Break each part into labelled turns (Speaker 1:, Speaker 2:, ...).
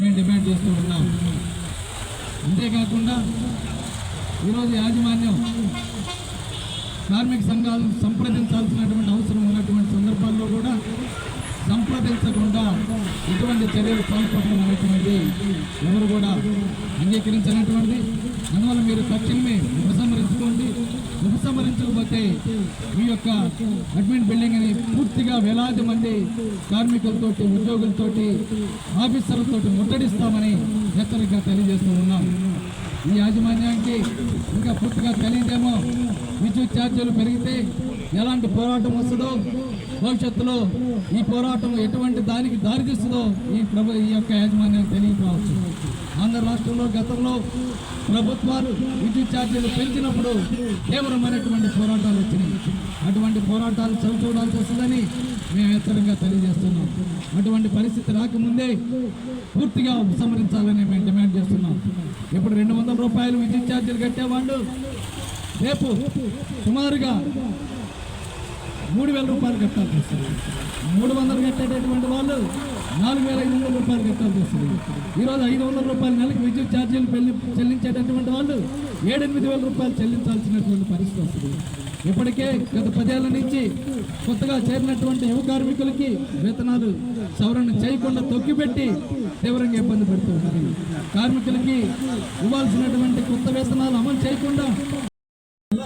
Speaker 1: మేము డిమాండ్ చేస్తూ ఉన్నాం. అంతేకాకుండా ఈరోజు యాజమాన్యం కార్మిక సంఘాలు సంప్రదించాల్సినటువంటి అవసరం ఉన్నటువంటి సందర్భాల్లో కూడా సంప్రదించకుండా ఎటువంటి చర్యలు పాల్పడడం అనేటువంటిది ఎవరు కూడా అంగీకరించినటువంటిది. అందువల్ల మీరు తక్షణమే నిరసన ఉపసంహరించకపోతే ఈ యొక్క అడ్మిన్ బిల్డింగ్ అని పూర్తిగా వేలాది మంది కార్మికులతోటి ఉద్యోగులతోటి ఆఫీసర్లతోటి ముట్టడిస్తామని హెచ్చరిక తెలియజేస్తూ ఉన్నాం. ఈ యాజమాన్యానికి ఇంకా పూర్తిగా తెలియదేమో విద్యుత్ ఛార్జీలు పెరిగితే ఎలాంటి పోరాటం వస్తుందో భవిష్యత్తులో ఈ పోరాటం ఎటువంటి దానికి దారితీస్తుందో ఈ ప్రభు ఈ యొక్క యాజమాన్యానికి తెలియకపోవచ్చు. ఆంధ్ర రాష్ట్రంలో గతంలో ప్రభుత్వాలు విద్యుత్ ఛార్జీలు పెంచినప్పుడు తీవ్రమైనటువంటి పోరాటాలు వచ్చినాయి. అటువంటి పోరాటాలు చవిచూడాల్సి వస్తుందని మేము హెచ్చరికగా తెలియజేస్తున్నాం. అటువంటి పరిస్థితి రాకముందే పూర్తిగా ఉపసంహరించాలని మేము డిమాండ్ చేస్తున్నాం. ఇప్పుడు రెండు వందల రూపాయలు విద్యుత్ ఛార్జీలు కట్టేవాళ్ళు రేపు సుమారుగా మూడు వేల రూపాయలు కట్టాల్సి వస్తుంది మూడు వందలు కట్టేటటువంటి వాళ్ళు నాలుగు వేల ఐదు వందల రూపాయలు కట్టాల్సి వస్తుంది ఈరోజు ఐదు వందల రూపాయల నెలకు విద్యుత్ ఛార్జీలు పెళ్ళి చెల్లించేటటువంటి వాళ్ళు ఏడెనిమిది వేల రూపాయలు చెల్లించాల్సినటువంటి పరిస్థితి వస్తుంది. ఇప్పటికే గత పదేళ్ళ నుంచి కొత్తగా చేరినటువంటి యువ కార్మికులకి వేతనాలు సవరణ చేయకుండా తొక్కిపెట్టి తీవ్రంగా ఇబ్బంది పెడుతున్నారు కార్మికులకి ఇవ్వాల్సినటువంటి కొత్త వేతనాలు అమలు చేయకుండా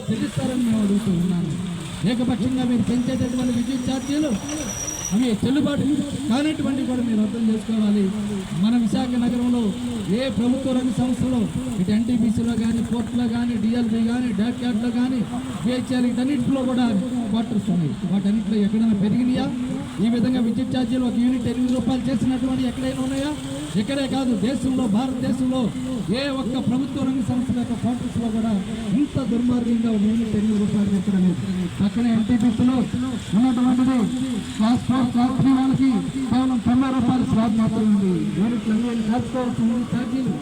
Speaker 1: చెల్లిస్తారని మేము అడుగుతూ ఉన్నాను. ఏకపక్షంగా మీరు పెంచేటటువంటి విద్యుత్ ఛార్జీలు అవి చెల్లుబాటు కానటువంటి కూడా మీరు అర్థం చేసుకోవాలి. మన విశాఖ నగరంలో ఏ ప్రభుత్వ రంగ సంస్థలో ఇటు ఎన్టీపీసీలో కానీ పోర్ట్లో కానీ డిఎల్బి కానీ డాక్యార్డ్లో కానీ బిహెచ్ఆర్ వీటన్నిటిలో కూడా క్వార్టర్స్ ఉన్నాయి వాటన్నిటిలో ఎక్కడైనా పెరిగినాయా? ఈ విధంగా విద్యుత్ ఛార్జీలు ఒక యూనిట్ ఎనిమిది రూపాయలు చేసినటువంటి ఎక్కడైనా ఉన్నాయా? ఇక్కడే కాదు దేశంలో భారతదేశంలో ఏ ఒక్క ప్రభుత్వ రంగ సంస్థల యొక్క క్వార్టర్స్లో కూడా ఇంత దుర్మార్గంగా ఒక యూనిట్ ఎనిమిది రూపాయలు ఎక్కడ అక్కడే పక్కనే ఉన్నటువంటిది క్లాస్ ఫోర్ క్లాస్ త్రీ వాళ్ళకి కేవలం తొంభై రూపాయలు స్లాబ్ మాత్రమే ఉంది. యూనిట్లు అన్ని ఛార్జీలు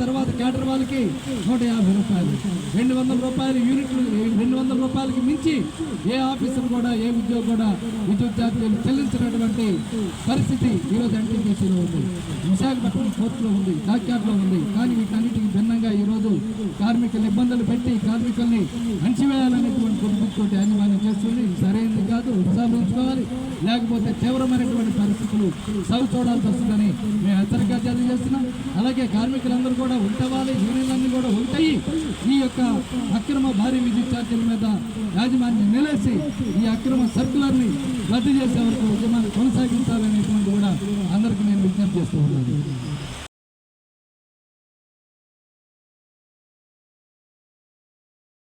Speaker 1: తర్వాత క్యాటర్ వాళ్ళకి నూట యాభై రూపాయలు. రెండు వందల రూపాయలు యూనిట్లు రెండు వందల రూపాయలకి మించి ఏ ఆఫీసర్ కూడా ఏ ఉద్యోగి కూడా విద్యుత్ జాతీయులు చెల్లించినటువంటి పరిస్థితి ఈరోజు ఎన్టీపీసీలో ఉంది. విశాఖపట్నం కోర్టులో ఉంది డాక్యార్డ్లో ఉంది. కానీ వీటన్నిటికీ భిన్నంగా ఈరోజు కార్మికులు ఇబ్బందులు పెట్టి కార్మికుల్ని అణచివేయాలనేటువంటి గుర్తుతోటి యాజమాన్యం చేస్తుంది. సరైనది కాదు ఉత్సాహించుకోవాలి. లేకపోతే తీవ్రమైనటువంటి పరిస్థితులు సవి చూడాల్సి వస్తుందని మేము హెచ్చరిక తెలియజేస్తున్నాం అలాగే కార్మికులందరూ కూడా కూడా ఉంటవాలి యూనియన్లన్నీ కూడా ఉంటాయి. ఈ యొక్క అక్రమ భారీ విద్యుత్ ఛార్జీల మీద యాజమాన్యం నిలేసి ఈ అక్రమ సర్కులర్ని రద్దు చేసే వరకు ఉద్యమాన్ని కొనసాగించాలనేటువంటి కూడా అందరికీ నేను విజ్ఞప్తి చేస్తూ ఉన్నాను.